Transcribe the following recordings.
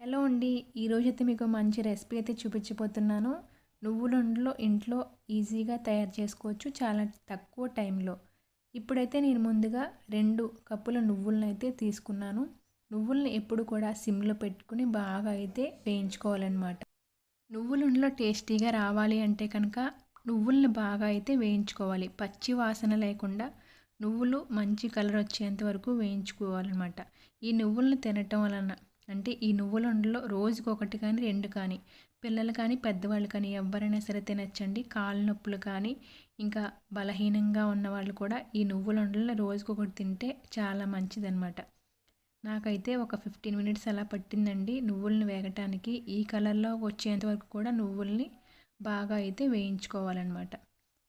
Hello అండి ఈరోజైతే మీకు మంచి రెసిపీ అయితే చూపించబోతున్నాను. నువ్వులుండలో ఇంట్లో ఈజీగా తయారు చేసుకోవచ్చు చాలా తక్కువ టైంలో. ఇప్పుడైతే నేను ముందుగా రెండు కప్పుల నువ్వులను అయితే తీసుకున్నాను. నువ్వులను ఎప్పుడు కూడా సిమ్లో పెట్టుకుని బాగా అయితే వేయించుకోవాలన్నమాట. నువ్వులుండలో టేస్టీగా రావాలి అంటే కనుక నువ్వులను బాగా అయితే వేయించుకోవాలి. పచ్చి వాసన లేకుండా నువ్వులు మంచి కలర్ వచ్చేంత వరకు వేయించుకోవాలన్నమాట. ఈ నువ్వులను తినటం వలన అంటే ఈ నువ్వుల ఉండలో రోజుకి ఒకటి కానీ రెండు కానీ పిల్లలు కానీ పెద్దవాళ్ళు కానీ ఎవరైనా సరే తినచ్చండి. కాళ్ళ నొప్పులు కానీ ఇంకా బలహీనంగా ఉన్న వాళ్ళు కూడా ఈ నువ్వుల ఉండలను రోజుకి ఒకటి తింటే చాలా మంచిదన్నమాట. నాకైతే ఒక ఫిఫ్టీన్ మినిట్స్ అలా పట్టిందండి నువ్వుల్ని వేగటానికి. ఈ కలర్లో వచ్చేంత వరకు కూడా నువ్వుల్ని బాగా అయితే వేయించుకోవాలన్నమాట.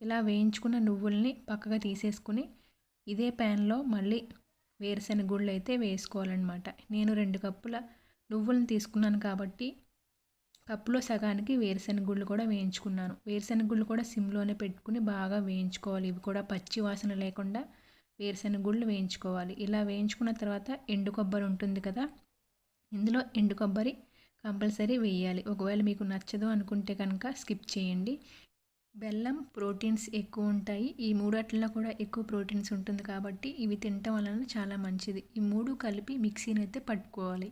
ఇలా వేయించుకున్న నువ్వుల్ని పక్కగా తీసేసుకుని ఇదే ప్యాన్లో మళ్ళీ వేరుశెనగ గుళ్ళు అయితే వేసుకోవాలన్నమాట. నేను రెండు కప్పుల నువ్వులను తీసుకున్నాను కాబట్టి కప్పులో సగానికి వేరుశెనగ గుళ్ళు కూడా వేయించుకున్నాను. వేరుశెనగ గుళ్ళు కూడా సిమ్లోనే పెట్టుకుని బాగా వేయించుకోవాలి. ఇవి కూడా పచ్చి వాసన లేకుండా వేరుశెనగ గుళ్ళు వేయించుకోవాలి. ఇలా వేయించుకున్న తర్వాత ఎండు కొబ్బరి ఉంటుంది కదా ఇందులో ఎండు కొబ్బరి కంపల్సరీ వేయాలి. ఒకవేళ మీకు నచ్చదు అనుకుంటే కనుక స్కిప్ చేయండి. బెల్లం ప్రోటీన్స్ ఎక్కువ ఉంటాయి. ఈ మూడట్లలో కూడా ఎక్కువ ప్రోటీన్స్ ఉంటుంది కాబట్టి ఇవి తినటం వలన చాలా మంచిది. ఈ మూడు కలిపి మిక్సీని అయితే పట్టుకోవాలి.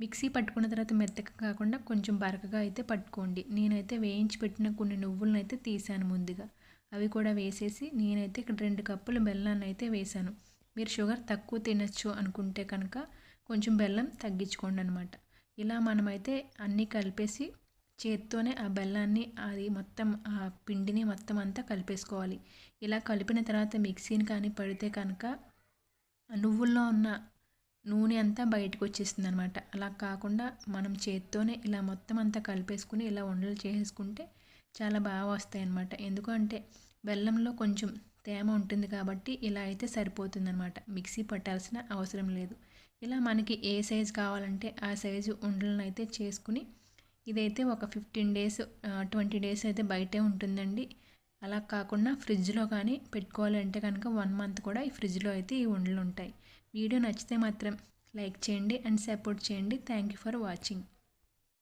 మిక్సీ పట్టుకున్న తర్వాత మెత్తగా కాకుండా కొంచెం బరకగా అయితే పట్టుకోండి. నేనైతే వేయించి పెట్టిన కొన్ని నువ్వులను అయితే తీసాను ముందుగా. అవి కూడా వేసేసి నేనైతే ఇక్కడ రెండు కప్పులు బెల్లాన్ని అయితే వేశాను మీరు షుగర్ తక్కువ తినచ్చు అనుకుంటే కనుక కొంచెం బెల్లం తగ్గించుకోండి అనమాట ఇలా మనమైతే అన్నీ కలిపేసి చేత్తోనే ఆ బెల్లాన్ని అది మొత్తం ఆ పిండిని మొత్తం అంతా కలిపేసుకోవాలి. ఇలా కలిపిన తర్వాత మిక్సీని కానీ పడితే కనుక నువ్వుల్లో ఉన్న నూనె అంతా బయటకు వచ్చేస్తుంది అనమాట అలా కాకుండా మనం చేత్తోనే ఇలా మొత్తం అంతా కలిపేసుకుని ఇలా ఉండలు చేసుకుంటే చాలా బాగా వస్తాయి అనమాట ఎందుకంటే బెల్లంలో కొంచెం తేమ ఉంటుంది కాబట్టి ఇలా అయితే సరిపోతుంది అనమాట మిక్సీ పట్టాల్సిన అవసరం లేదు. ఇలా మనకి ఏ సైజు కావాలంటే ఆ సైజు ఉండలను అయితే చేసుకుని ఇదైతే ఒక ఫిఫ్టీన్ డేస్ ట్వంటీ డేస్ అయితే బయటే ఉంటుందండి. అలా కాకుండా ఫ్రిడ్జ్లో కానీ పెట్టుకోవాలంటే కనుక వన్ మంత్ కూడా ఈ ఫ్రిడ్జ్లో అయితే ఈ ఉండలు ఉంటాయి వీడియో నచ్చితే మాత్రం లైక్ చేయండి అండ్ సపోర్ట్ చేయండి. Thank you for watching.